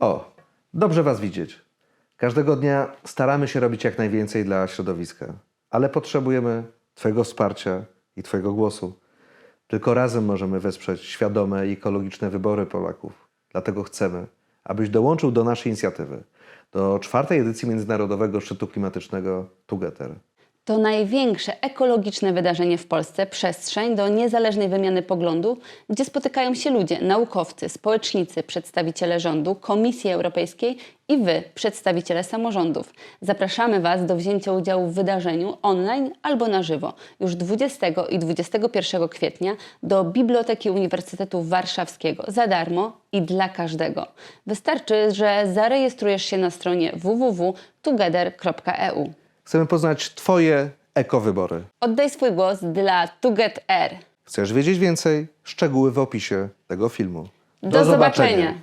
O, dobrze Was widzieć. Każdego dnia staramy się robić jak najwięcej dla środowiska, ale potrzebujemy Twojego wsparcia i Twojego głosu. Tylko razem możemy wesprzeć świadome i ekologiczne wybory Polaków. Dlatego chcemy, abyś dołączył do naszej inicjatywy, do czwartej edycji Międzynarodowego Szczytu Klimatycznego Together. To największe ekologiczne wydarzenie w Polsce, przestrzeń do niezależnej wymiany poglądów, gdzie spotykają się ludzie, naukowcy, społecznicy, przedstawiciele rządu, Komisji Europejskiej i Wy, przedstawiciele samorządów. Zapraszamy Was do wzięcia udziału w wydarzeniu online albo na żywo już 20 i 21 kwietnia do Biblioteki Uniwersytetu Warszawskiego za darmo i dla każdego. Wystarczy, że zarejestrujesz się na stronie www.together.eu. Chcemy poznać Twoje ekowybory. Oddaj swój głos dla To Get Air. Chcesz wiedzieć więcej? Szczegóły w opisie tego filmu. Do, zobaczenia.